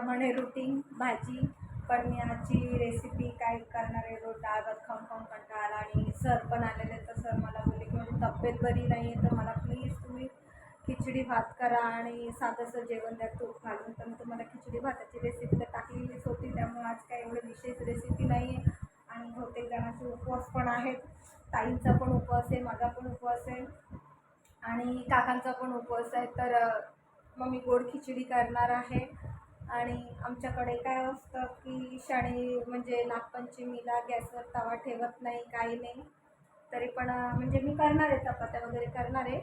प्रमाणे रुटीन भाजी पण मी आजची रेसिपी काय करणार आहे रोज डाळ खम खाऊन खाऊन कंटाळा आणि सर पण आलेले तर सर मला बोलले की माझी तब्येत बरी नाही आहे तर मला प्लीज तुम्ही खिचडी भात करा आणि साधंसं जेवण द्या तूप घालून. तर मी तुम्हाला खिचडी भाताची रेसिपी तर टाकलेलीच होती त्यामुळे आज काय एवढं विशेष रेसिपी नाही आहे आणि बहुतेक जणांचे उपवास पण आहेत ताईंचा पण उपवास आहे माझा पण उपवास आहे आणि काकांचा पण उपवास आहे तर मग मी गोड खिचडी करणार आहे. आणि आमच्याकडे काय असतं की शनी म्हणजे नागपंचमीला गॅसवर तवा ठेवत नाही काही नाही. तरी पण म्हणजे मी करणार आहे चपात्या वगैरे करणार आहे.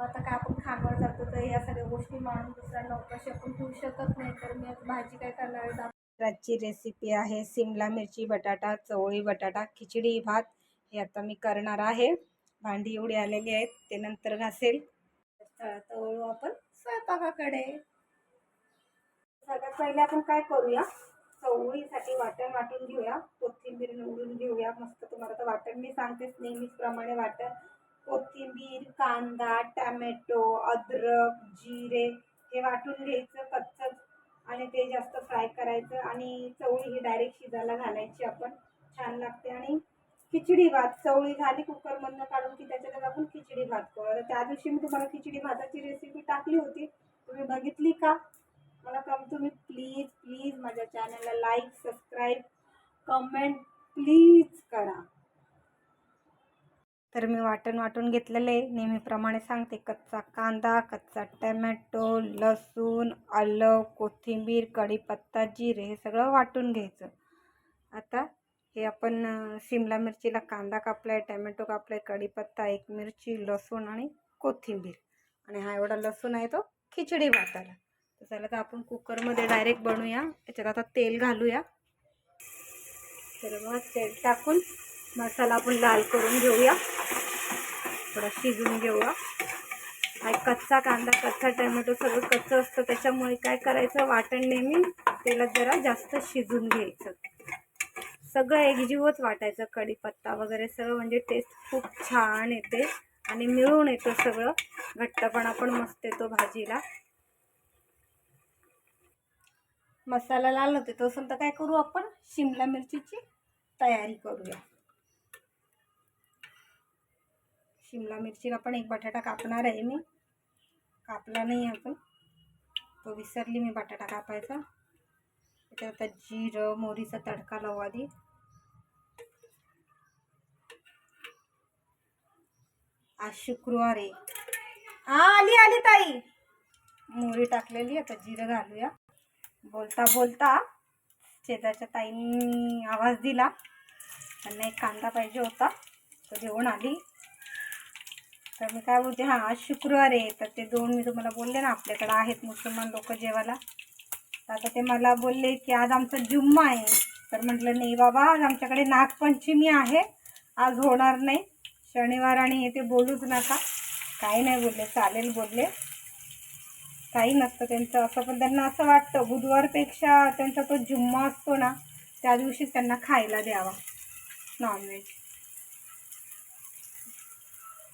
आता काय आपण खाण्यावर जातो तर या सगळ्या गोष्टी मानून दुसऱ्यांना उपाशी आपण ठेवू शकत नाही. तर मी आता भाजी काय करणार आहे? आजची रेसिपी आहे सिमला मिरची बटाटा चवळी बटाटा खिचडी भात. हे आता मी करणार आहे. भांडी एवढी आलेली आहेत ते नंतर घासेल. तर वळू आपण स्वयंपाकाकडे. सगळ्यात पहिले आपण काय करूया? चवळीसाठी वाटण वाटून घेऊया. कोथिंबीर निवडून घेऊया. मस्त तुम्हाला तर वाटण मी सांगतेच नेहमीचप्रमाणे वाटण. कोथिंबीर कांदा टॅमॅटो अद्रक जिरे हे वाटून घ्यायचं कच्चंच आणि ते जास्त फ्राय करायचं आणि चवळी ही डायरेक्ट शिजायला घालायची आपण. छान लागते. आणि खिचडी भात. चवळी झाली कुकरमधनं काढून की त्याच्यात आपण खिचडी भात करू. त्या दिवशी मी तुम्हाला खिचडी भाताची रेसिपी टाकली होती. तुम्ही बघितली का? तुम्ही प्लीज प्लीज माझ्या चॅनलला लाईक सबस्क्राईब कमेंट प्लीज करा. तर मी वाटण वाटून घेतलेलं आहे. नेहमीप्रमाणे सांगते कच्चा कांदा कच्चा टॅमॅटो लसूण आलं कोथिंबीर कढीपत्ता जिरे हे सगळं वाटून घ्यायचं. आता हे आपण शिमला मिरचीला कांदा कापलाय टमॅटो टॅमॅटो कढीपत्ता एक मिरची लसूण आणि कोथिंबीर. आणि हा एवढा लसूण आहे तो खिचडी भाताला. तर चला तर आपण कुकरमध्ये डायरेक्ट बनवूया त्याच्यात आता तेल घालूया. तर मग तेल टाकून मसाला आपण लाल करून घेऊया. थोडा शिजून घेऊया. आणि कच्चा कांदा कच्चा टोमॅटो सगळं कच्चं असतं. त्याच्यामुळे काय करायचं? वाटण नेहमी तेलात जरा जास्त शिजून घ्यायचं. सगळं एकजीवच वाटायचं. कढीपत्ता वगैरे सगळं म्हणजे टेस्ट खूप छान येते आणि मिळून येतं सगळं. घट्टपणा पण मस्त येतो भाजीला. मसाला लाल होते तसं तर काय करू आपण? शिमला मिरचीची तयारी करूया. शिमला मिरचीला पण एक बटाटा कापणार आहे मी. कापला नाही आपण तो विसरली मी बटाटा कापायचा. त्याच्यात आता जिरं मोहरीचा तडका लावू आधी. आज शुक्रवार आहे. आली आली ताई. मोहरी टाकलेली आता जिरं घालूया. बोलता बोलता शेजारच्या ताईंनी आवाज दिला. त्यांना एक कांदा पाहिजे होता. तो घेऊन आली. तर मी काय बोलते हां आज शुक्रवार आहे. तर ते दोन मी तुम्हाला बोलले ना आपल्याकडं आहेत मुसलमान लोक जेवायला. तर आता ते मला बोलले की आज आमचा जुम्मा आहे. तर म्हटलं नाही बाबा आज आमच्याकडे नागपंचमी आहे. आज होणार नाही. शनिवार आणि हे ते बोलूच नका. काही नाही बोलले चालेल बोलले. काही नसतं त्यांचं. असं पण त्यांना असं वाटतं. बुधवारपेक्षा त्यांचा तो जुम्मा असतो ना त्या दिवशीच त्यांना खायला द्यावा. नॉनव्हेज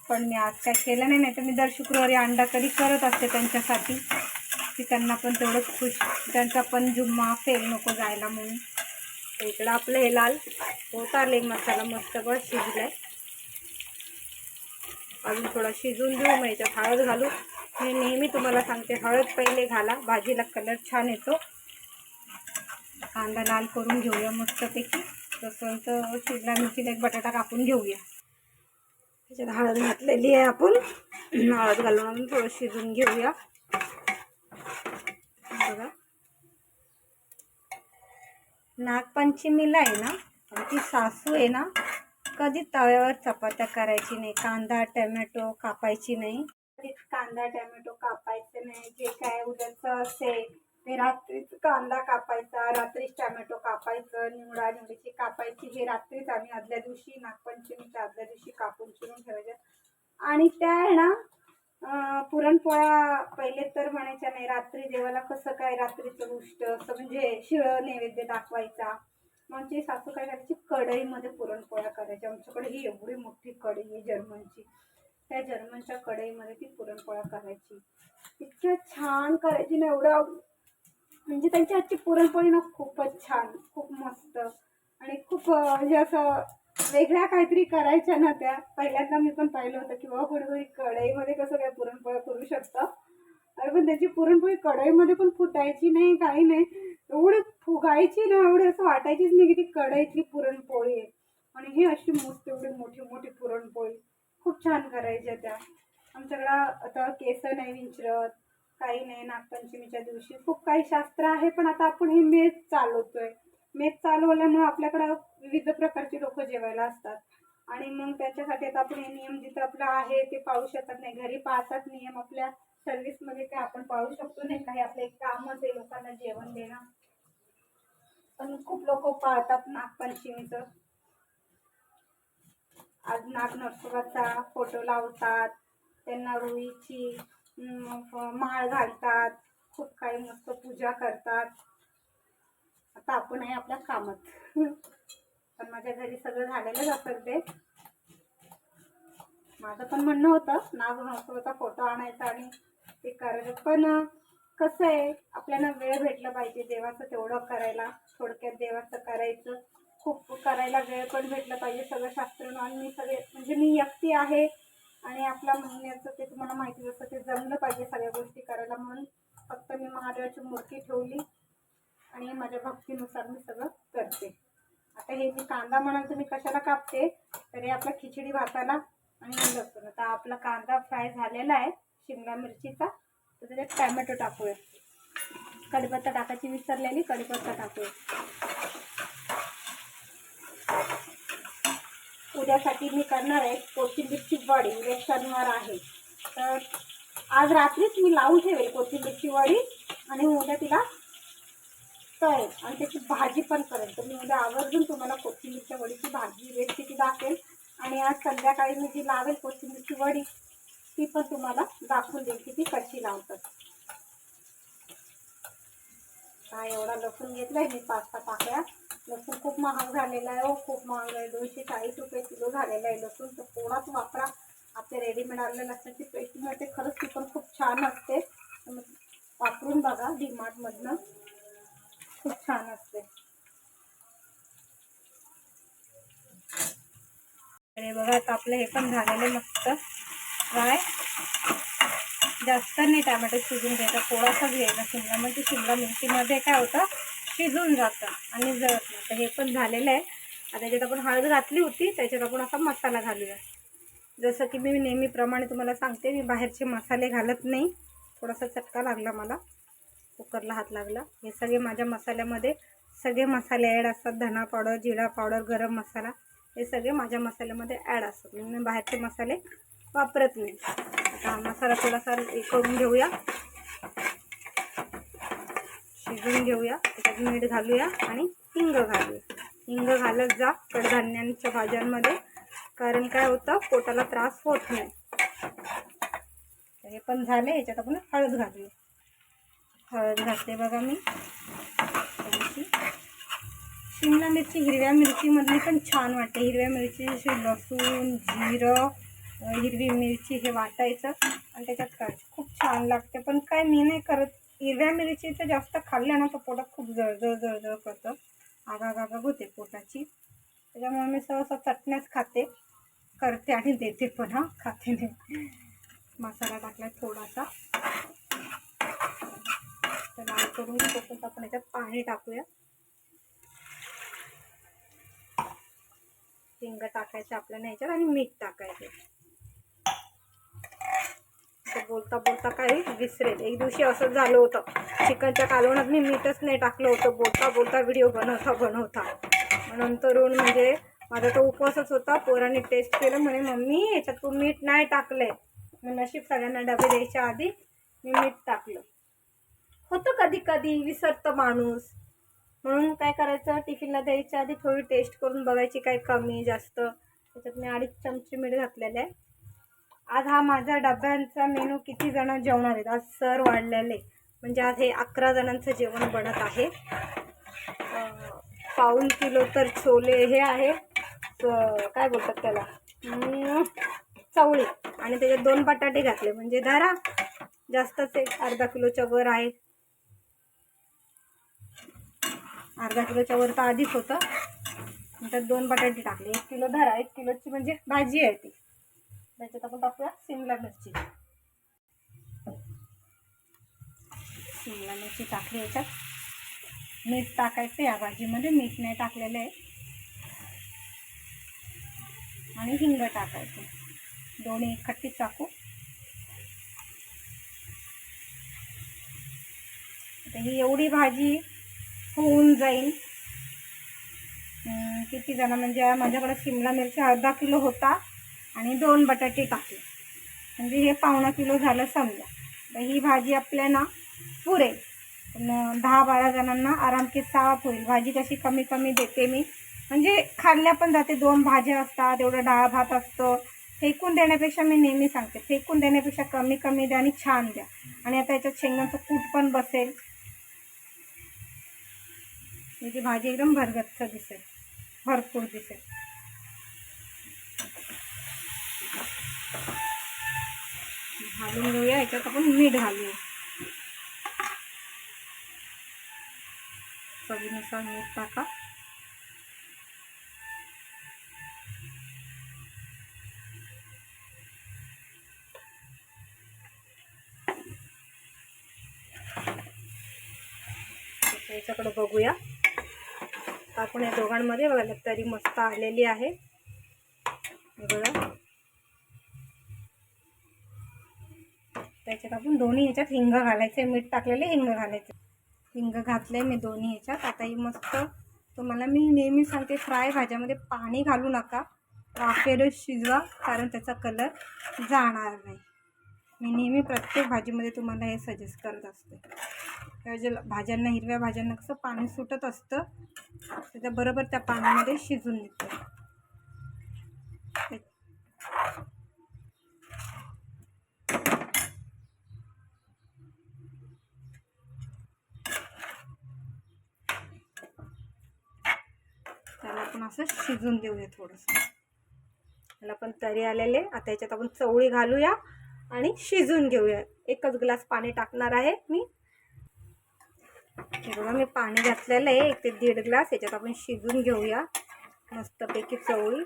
पण मी आज काय केलं नाही नाही तर मी दर शुक्रवारी अंडा करी करत असते त्यांच्यासाठी. की त्यांना पण तेवढंच खुश. त्यांचा पण जुम्मा फेल नको जायला म्हणून. इकडं आपलं हे लाल. होत आले मसाला मस्त बघ शिजलाय. अजून थोडा शिजून देऊ मग याच्यात हळद घालू. मी नेहमी तुम्हाला सांगते हळद पहिले घाला भाजीला कलर छान येतो. कांदा लाल करून घेऊया मस्तपैकी. तर शिमला मिरचीला एक बटाटा कापून घेऊया. त्याच्यात हळद घातलेली आहे आपण. हळद घालून आपण थोडं शिजून घेऊया. बघा. नागपंचमीला आहे ना आमची सासू आहे ना कधी तव्यावर चपात्या करायची नाही कांदा टमॅटो कापायची नाही. कधीच कांदा टॅमॅटो कापायचं नाही. जे काय उद्याचं असेल ते रात्रीच कांदा कापायचा रात्रीच टॅमॅटो कापायचं निवडा निवडीची कापायची. हे रात्रीच आम्ही आदल्या दिवशी नागपंचमीच्या आदल्या दिवशी कापून चिरून ठेवायच्या आणि त्या आहे ना पुरणपोळ्या पहिले तर म्हणायच्या नाही रात्री देवाला कसं काय रात्रीचं गोष्ट असं म्हणजे शिळं नैवेद्य दाखवायचा. मग आमची सासू काय करायची कढईमध्ये पुरणपोळ्या करायच्या. आमच्याकडे ही एवढी मोठी कढई आहे जर्मनची. त्या जर्मनच्या कढईमध्ये ती पुरणपोळ्या करायची. इतक्या छान करायची ना एवढं म्हणजे त्यांच्या हातची पुरणपोळी ना खूपच छान खूप मस्त. आणि खूप म्हणजे असं वेगळ्या काहीतरी करायच्या ना त्या. पहिल्यांदा मी पण पाहिलं होतं की बाबा कुठेतरी कढईमध्ये कसं काय पुरणपोळ्या करू शकतं. अरे पण त्याची पुरणपोळी कढईमध्ये पण फुटायची नाही काही नाही. एवढी फुगायची ना एवढी असं वाटायचीच नाही की ती कढईतली पुरणपोळी आहे. आणि ही अशी मस्त एवढी मोठी मोठी पुरणपोळी. खूप छान करायच्या त्या. आमच्याकडं आता केस नाही विंचरत काही नाही नागपंचमीच्या दिवशी. खूप काही शास्त्र आहे पण आता आपण हे मेज चालवतोय. मेज चालवल्यामुळे आपल्याकडं विविध प्रकारचे लोक जेवायला असतात. आणि मग त्याच्यासाठी आता आपण हे नियम जिथं आपलं आहे ते पाळू शकत नाही. घरी पाळतात नियम आपल्या सर्व्हिसमध्ये काय आपण पाळू शकतो नाही. काही आपलं एक कामच आहे लोकांना जेवण देणं. पण खूप लोक पाळतात नागपंचमीचं. आज नाग नरसोबाचा फोटो लावतात. त्यांना रुईची माळ घालतात. खूप काही मस्त पूजा करतात. आता आपण आहे आपल्या कामात. पण माझ्या घरी सगळं झालेलंच असेल ते माझं पण म्हणणं होतं नाग नरसोबाचा फोटो आणायचा आणि ते करायचं. पण कसं आहे आपल्याला वेळ भेटला पाहिजे देवाचं तेवढं करायला. थोडक्यात देवाचं करायचं. खूप करायला वेळ पण भेटला पाहिजे सगळं शास्त्र आणि मी सगळे म्हणजे मी एकटी आहे आणि आपल्या महिन्याचं ते तुम्हाला माहिती असतं ते जमलं पाहिजे सगळ्या गोष्टी करायला म्हणून फक्त मी महादेवाची मूर्ती ठेवली आणि माझ्या भक्तीनुसार मी सगळं करते. आता हे मी कांदा म्हणाल तर मी कशाला कापते? तर हे आपला खिचडी भाताला आणि लसूण. आता आपला कांदा फ्राय झालेला आहे शिमला मिरचीचा. तर त्याच्यात टॅमॅटो टाकूया. कढीपत्ता टाकायची विसरलेली कडीपत्ता टाकूया. उद्यासाठी मी करणार आहे कोथिंबीरची वडी उद्या शनिवार आहे. तर आज रात्रीच मी लावून ठेवेल कोथिंबीरची वडी आणि उद्या तिला तळेल. आणि त्याची भाजी पण करेल. तर मी उद्या आवर्जून तुम्हाला कोथिंबीरच्या वडीची भाजी रेसिपी दाखवेल. आणि आज संध्याकाळी मी जी लावेल कोथिंबीरची वडी ती पण तुम्हाला दाखवून देईल की ती कशी लावतात. काय एवढा लसूण घेतलाय मी पाच सहा पाकळ्या. लसूण खूप महाग झालेला आहे हो खूप महाग आहे. दोनशे चाळीस रुपये किलो झालेला आहे लसूण. तर थोडाच वापरा. आपल्या रेडीमेड आलेल्या लसणाची पेस्ट मिळते. खरंच ती पण खूप छान असते. वापरून बघा डीमार्टमधनं खूप छान असते. अरे बघा आता आपलं हे पण झालेलं मस्त. फ्राय जास्त नाही टॅमॅटो म्हणजे शिजून घ्यायचा थोडासा घ्यायचा शिमला म्हणजे शिमला मिरचीमध्ये काय होतं शिजून जातं आणि जळत नाही. तर हे पण झालेलं आहे. आता त्याच्यात आपण हळद घातली होती त्याच्यात आपण असा मसाला घालूया. जसं की मी नेहमीप्रमाणे तुम्हाला सांगते मी बाहेरचे मसाले घालत नाही. थोडासा चटका लागला मला. कुकरला हात लागला. हे सगळे माझ्या मसाल्यामध्ये सगळे मसाले ॲड असतात. धना पावडर जिरा पावडर गरम मसाला. हे सगळे माझ्या मसाल्यामध्ये ॲड असतात. म्हणून मी बाहेरचे मसाले वापरत नाही. आता मसाला थोडासा हे करून घेऊया. शिजवून घेऊया. त्याच्यात मीठ घालूया आणि हिंग घालूया. हिंग घालत जा कडधान्यांच्या भाज्यांमध्ये. कारण काय होतं? पोटाला त्रास होत नाही. हे पण झाले याच्यात आपण हळद घालूया. हळद घातले बघा मी. शिमला मिरची हिरव्या मिरचीमधली पण छान वाटते. हिरव्या मिरची लसूण जिरं हिरवी मिरची हे वाटायचं आणि त्याच्यात करायचं. खूप छान लागते. पण काय मी नाही करत. हिरव्या मिरचीचं जास्त खाल्लं ना तर पोटात खूप जळजळ जळजळ करतं. आगाग आगाग होते पोटाची. त्याच्यामुळे मी सहसा चटण्याच खाते. करते आणि देते पण हा खाते नाही. मसाला टाकला थोडासा. तर लाल करून तसंच आपण याच्यात पाणी टाकूया. हिंग टाकायचं आपल्याला याच्यात आणि मीठ टाकायचं. तर बोलता बोलता काय विसरेल. एक दिवशी असंच झालं होतं. चिकनच्या कालवणात मी मीठच नाही टाकलं होतं. बोलता बोलता व्हिडिओ बनवता बनवता. नंतरून म्हणजे माझा तो उपवासच होता. पोराने टेस्ट केलं. म्हणे मम्मी याच्यात तू मीठ नाही टाकलंय. मग नशीब सगळ्यांना डबे द्यायच्या आधी मी मीठ टाकलं. होतं कधी कधी विसरतं माणूस. म्हणून काय करायचं? टिफिनला द्यायच्या आधी थोडी टेस्ट करून बघायची काय कमी जास्त. त्याच्यात मी अडीच चमचे मीठ घातलेले आहे. आज हा माझा डब्यांचा मेनू किती जण जेवणार आहेत? आज सर वाढलेले. म्हणजे आज हे अकरा जणांचं जेवण बनत आहे. पाऊन पाऊण किलो तर छोले हे आहे. काय बोलतात त्याला? चवळी. आणि त्याच्यात दोन बटाटे घातले. म्हणजे धरा. जास्तच एक अर्धा किलोच्या वर आहे. अर्धा किलोच्या वर तर आधीच होतं. त्यात दोन बटाटे टाकले. एक किलो धरा एक किलोची म्हणजे भाजी आहे ती. त्याच्यात आपण टाकूया शिमला मिरची. शिमला मिरची टाकली याच्यात. मीठ टाकायचं या भाजीमध्ये मीठ नाही टाकलेलं आहे. आणि हिंग टाकायचं. दोन्ही खट्टी टाकू. ही एवढी भाजी होऊन जाईल. किती जण म्हणजे माझ्याकडे शिमला मिरची अर्धा किलो होता. आणि दोन बटाटे टाकले म्हणजे हे पावणा किलो झालं समजा. तर ही भाजी आपल्याला पुरेल दहा बारा जणांना आरामकीत साफ होईल. भाजी कशी कमी कमी देते मी. म्हणजे खाल्ल्या पण जाते. दोन भाज्या असतात एवढं डाळ भात असतं. फेकून देण्यापेक्षा मी नेहमी सांगते. फेकून देण्यापेक्षा कमी कमी द्या आणि छान द्या. आणि आता याच्यात शेंगांचं कूट पण बसेल. याची भाजी एकदम भरगच्च दिसेल. भरपूर दिसेल. घालून घेऊया याच्यात आपण मीठ घालूया. चवीनुसार मीठ टाका. याच्याकडं याच्याकडे बघूया. आपण या दोघांमध्ये बघा तरी मस्त आलेली आहे. बघा. त्याच्यात आपण दोन्ही ह्याच्यात हिंग घालायचे मीठ टाकलेले हिंग घालायचे हिंग घातलंय मी दोन्ही ह्याच्यात. आता ही मस्त तुम्हाला मी नेहमी सांगते फ्राय भाज्यामध्ये पाणी घालू नका. वाफेरच शिजवा कारण त्याचा कलर जाणार नाही. मी नेहमी प्रत्येक भाजीमध्ये तुम्हाला हे सजेस्ट करत असते. जे भाज्यांना हिरव्या भाज्यांना कसं पाणी सुटत असतं त्याच्याबरोबर त्या पाण्यामध्ये शिजून निघतं त्याला आपण असं शिजून देऊया थोडंसं. त्याला पण तरी आलेले. आता याच्यात आपण चवळी घालूया आणि शिजून घेऊया. एकच ग्लास पाणी टाकणार आहे मी. हे बघा मी पाणी घातलेलं आहे. एक ते दीड ग्लास. याच्यात आपण शिजून घेऊया. मस्तपैकी चवळी.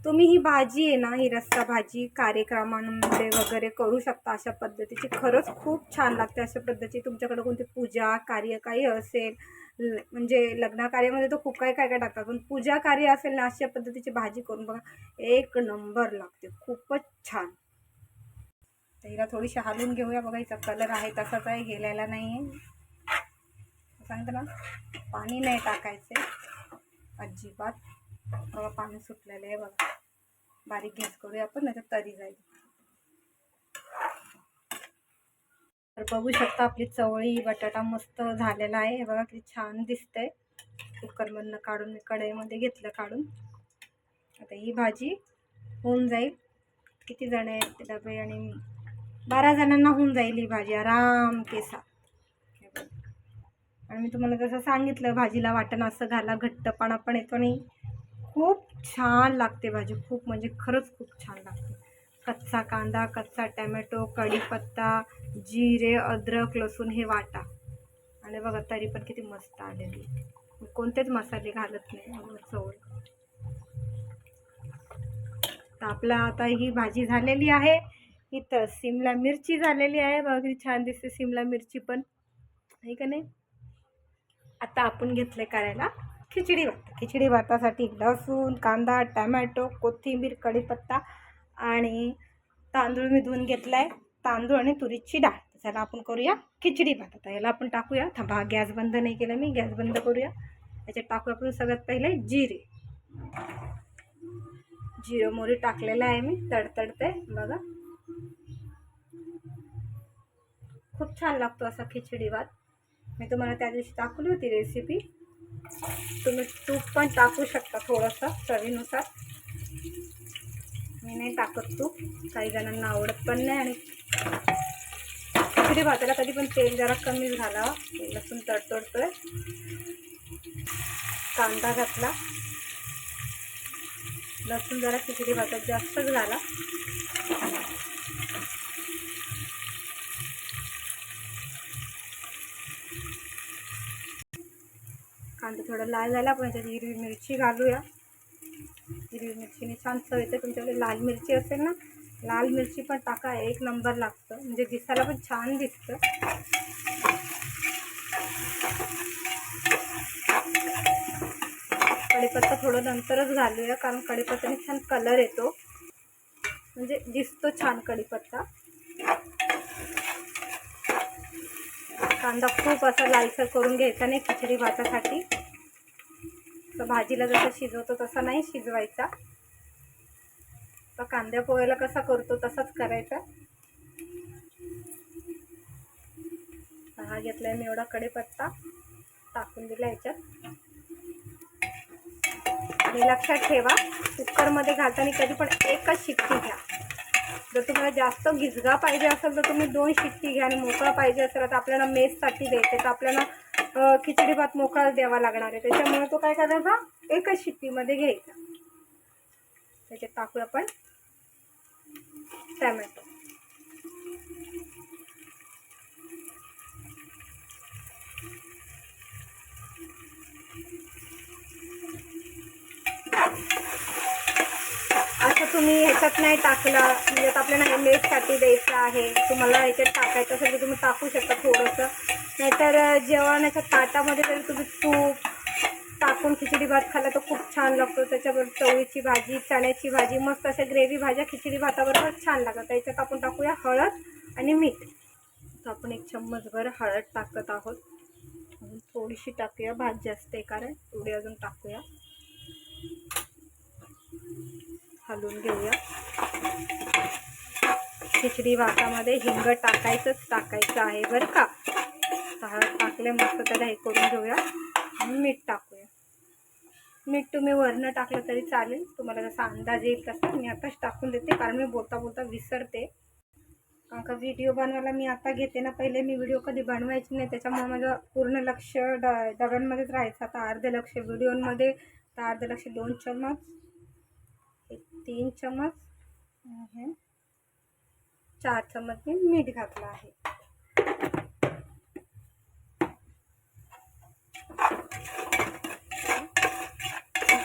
तुम्ही ही भाजी आहे ना ही रस्सा भाजी कार्यक्रमांमध्ये वगैरे करू शकता अशा पद्धतीची. खरंच खूप छान लागते अशा पद्धतीची. तुमच्याकडे कोणती पूजा कार्य काही असेल म्हणजे लग्न कार्यामध्ये तर खूप काय काय काय टाकतात पण पूजा कार्य असेल ना अशा पद्धतीची भाजी करून बघा एक नंबर लागते खूपच छान. तर हिला थोडीशी हालून घेऊया बघा हिचा कलर आहे तसाच आहे गेलेला नाही आहे. सांगते ना पाणी नाही टाकायचे अजिबात. बघा पाणी सुटलेलं आहे बघा. बारीक गॅस करूया आपण नाही तर तरी जाईल. तर बघू शकता आपली चवळी बटाटा मस्त झालेला आहे. हे बघा किती छान दिसतंय. कुकरमधनं काढून मी कढईमध्ये घेतलं काढून. आता ही भाजी होऊन जाईल. किती जण आहेत ते डबे आणि बारा जणांना होऊन जाईल ही भाजी. आराम केसा आणि मी तुम्हाला जसं सांगितलं भाजीला वाटण असं घाला घट्टपणा पण येतो आणि खूप छान लागते भाजी. खूप म्हणजे खरंच खूप छान लागते. कच्चा कांदा कच्चा टॅमॅटो कढीपत्ता जिरे अद्रक लसूण हे वाटा. आणि बघा तरी पण किती मस्त आलेली. कोणतेच मसाले घालत नाही चवळ. तर आपला आता ही भाजी झालेली आहे. इथं सिमला मिरची झालेली आहे. बघा किती छान दिसते सिमला मिरची पण. आहे का नाही? आता आपण घेतलं करायला खिचडी भात खिचडी भातासाठी लसूण कांदा टमॅटो कोथिंबीर कढीपत्ता आणि तांदूळ मी धुवून घेतला आहे तांदूळ आणि तुरीची डाळ. त्याला आपण करूया खिचडी भात. आता याला आपण टाकूया. थांबा गॅस बंद नाही केला मी. गॅस बंद करूया. याच्यात टाकूया आपण सगळ्यात पहिले जिरे. जिरं मोरी टाकलेलं आहे मी. तडतडते बघा. खूप छान लागतो असा खिचडी भात. मी तुम्हाला त्या दिवशी दाखवली होती रेसिपी तुम्ही तूप पण टाकू शकता थोडंसं चवीनुसार. मी नाही टाकत तूप काही जणांना आवडत पण नाही आणि खिचडी भाताला कधी पण तेल जरा कमीच झाला लसूण तडतडतोय. कांदा घातला. लसूण जरा खिचडी भातात जास्तच घाला कांदा थोडा लाल झाला पण त्याची हिरवी मिरची घालूया. हिरवी मिरचीने छान चव येते. तुमच्याकडे लाल मिरची असेल ना लाल मिरची पण टाका एक नंबर लागतं. म्हणजे दिसायला पण छान दिसतं. कढीपत्ता थोडं नंतरच घालूया कारण कढीपत्त्याने छान कलर येतो. म्हणजे दिसतो छान कढीपत्ता. कांदा खूप असा लालसर करून घ्यायचा नाही खिचडी भातासाठी. तर भाजीला जसं शिजवतो तसा नाही शिजवायचा. तर कांद्या पोह्याला कसा करतो तसाच करायचा. हा घेतलाय मी एवढा कडेपत्ता टाकून दिला याच्यात. आणि लक्षात ठेवा कुकरमध्ये घालताना कधी पण एकच शिट्टी घ्या. जर तुम्हाला जास्त गिजगा पाहिजे असेल तर तुम्ही दोन शिट्टी घ्या आणि मोकळा पाहिजे असेल तर आपल्याला मेससाठी द्यायचं. तर आपल्याला खिचडी भात मोकळा द्यावा लागणार आहे. त्याच्यामुळे तो काय करायचा एकच शिट्टीमध्ये घ्यायचा. त्याच्यात टाकूया आपण टॅमॅटो. असं तुम्ही ह्याच्यात नाही टाकलं म्हणजे आता आपल्याला हे मेटसाठी द्यायचं आहे तुम्हाला ह्याच्यात टाकायचं असेल तर तुम्ही टाकू शकता थोडंसं. नाहीतर जेवणाच्या ताटामध्ये जरी तुम्ही तूप टाकून खिचडी भात खाल्ला तर खूप छान लागतो. त्याच्याबरोबर चवळीची भाजी चण्याची भाजी मस्त अशा ग्रेव्ही भाज्या खिचडी भाताबरोबर छान लागतात. त्याच्यात आपण टाकूया हळद आणि मीठ. तर आपण एक चम्मचभर हळद टाकत आहोत. थोडीशी टाकूया भात जास्त आहे कारण थोडी अजून टाकूया. हलवून घेऊया. खिचडी भातामध्ये हिंग टाकायचंच टाकायचं आहे बरं का? हळद टाकले मस्त त्याला हे करून घेऊया. आणि मीठ टाकूया. मीठ तुम्ही वरनं टाकलं तरी चालेल. तुम्हाला जसा अंदाज येईल तसा मी आताच टाकून देते कारण मी बोलता बोलता विसरते. कारण का व्हिडिओ बनवायला मी आता घेते ना पहिले मी व्हिडिओ कधी बनवायची नाही. त्याच्यामुळे माझं पूर्ण लक्ष ड डब्यांमध्येच राहायचं. आता अर्धे लक्ष व्हिडिओमध्ये तर अर्धे लक्ष दोन चम्मच. एक तीन चम्मच हे चार चम्मच मी मीठ घातलं आहे.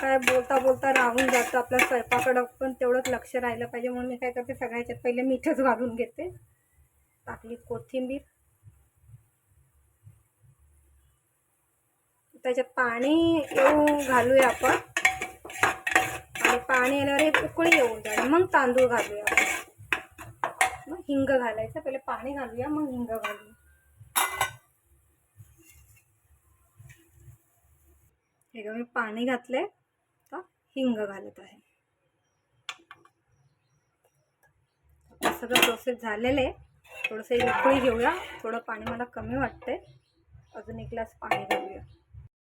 काय बोलता बोलता राहून जातं. आपल्या स्वयंपाकडं पण तेवढंच लक्ष राहिलं पाहिजे. म्हणून मी काय करते सगळ्याच्यात पहिले मीठच घालून घेते. टाकली कोथिंबीर. त्याच्यात पाणी येऊ घालूया आपण. आणि पाणी आल्यावर एक उकळी येऊन जाईल. मग तांदूळ घालूया. मग हिंग घालायचं. पहिले पाणी घालूया मग हिंग घालूया. हे का मी पाणी घातले तर हिंग घालत आहे. सगळं प्रोसेस झालेलं आहे. थोडंसं एक उकळी घेऊया. थोडं पाणी मला कमी वाटतंय. अजून एक ग्लास पाणी घालूया.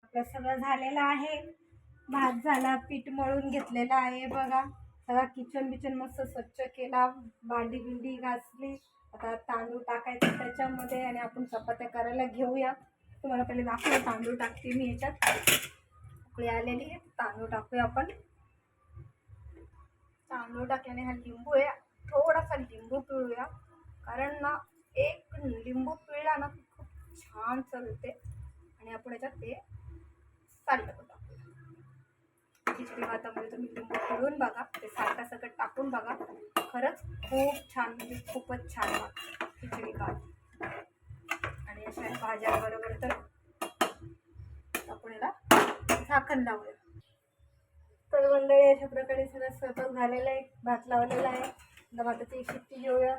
आपलं सगळं झालेलं आहे. भात झाला पीठ मळून घेतलेलं आहे बघा. सगळा किचन बिचन मस्त स्वच्छ केला भांडी बिंडी घासली. आता तांदूळ टाकायचं त्याच्यामध्ये आणि आपण चपात्या करायला घेऊया. तुम्हाला पहिले दाखवलं तांदूळ टाकते मी याच्यात. उकळी आलेली आहे तांदूळ टाकूया आपण. तांदूळ टाकल्याने हा लिंबू आहे थोडासा लिंबू पिळूया. कारण ना एक लिंबू पिळला ना खूप छान चलते. आणि आपण याच्यात ते चालतं खिचडी भातामध्ये तुम्ही लिंबू पिळून बघा. ते साल्टासकट टाकून बघा. खरंच खूप छान म्हणजे खूपच छान लागतं खिचडी भात. आणि अशा भाज्यांबरोबर तर आपण याला झाकण लावूया. तर मंडळी अशा प्रकारे सगळं स्वयंपाक झालेला आहे. भात लावलेला आहे. आता भाताची एक शिट्टी घेऊया.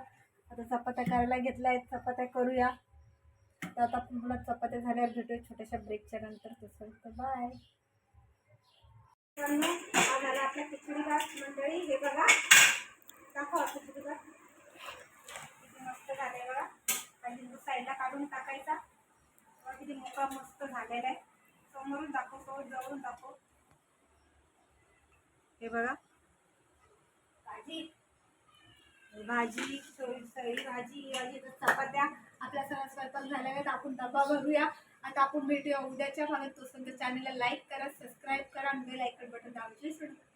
आता चपात्या करायला घेतल्या आहेत. चपात्या करूया. तर आता पुन्हा चपात्या झाल्यावर भेटूया छोट्याशा ब्रेकच्या नंतर. तसं तर बाय हा आपल्या आपला खिचडी भात मंडळी. हे बघा. दाखवा खिचडी भात किती मस्त झाले बघा. आणि लिंबू साईडला काढून टाकायचा. बघा किती मोकळा मस्त झालेला आहे. समोरून दाखवतो जवळून दाखव. हे बघा. भाजी. भाजी सगळी सगळी भाजी भाजी तर चपात्या. आपल्या सगळा स्वयंपाक झाल्या आहेत. आपण डबा भरूया. आता आपण भेटूया उद्याच्या भागात तो चॅनलला लाईक करा सबस्क्राईब करा आणि बेल आयकन बटन दाबून विसरू नका.